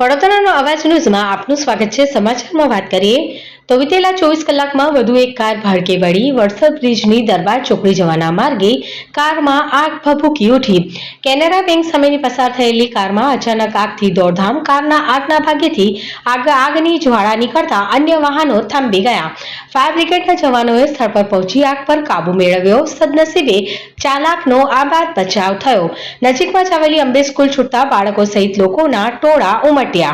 વડોદરાનો અવાજ ન્યૂઝમાં આપનું સ્વાગત છે. સમાચારમાં વાત કરીએ તો વિતેલા ચોવીસ કલાકમાં વધુ એક કાર ભડકે વળી વડસર બ્રિજની દરબાર ચોકડી જવાના માર્ગે કારમાં આગ ભભૂકી ઉઠી. કેનેરા બેંક સામેની પસાર થયેલી કારમાં અચાનક આગથી દોડધામ કારના આગના ભાગેથી આગ આગની જ્વાળા નીકળતા અન્ય વાહનો થાંભી ગયા. ફાયર બ્રિગેડના જવાનોએ સ્થળ પર પહોંચી આગ પર કાબુ મેળવ્યો. સદનસીબે ચાલાકનો આ બાદ બચાવ થયો. નજીકમાં જ આવેલી અંબે સ્કૂલ છૂટતા બાળકો સહિત લોકોના ટોળા ઉમટ્યા.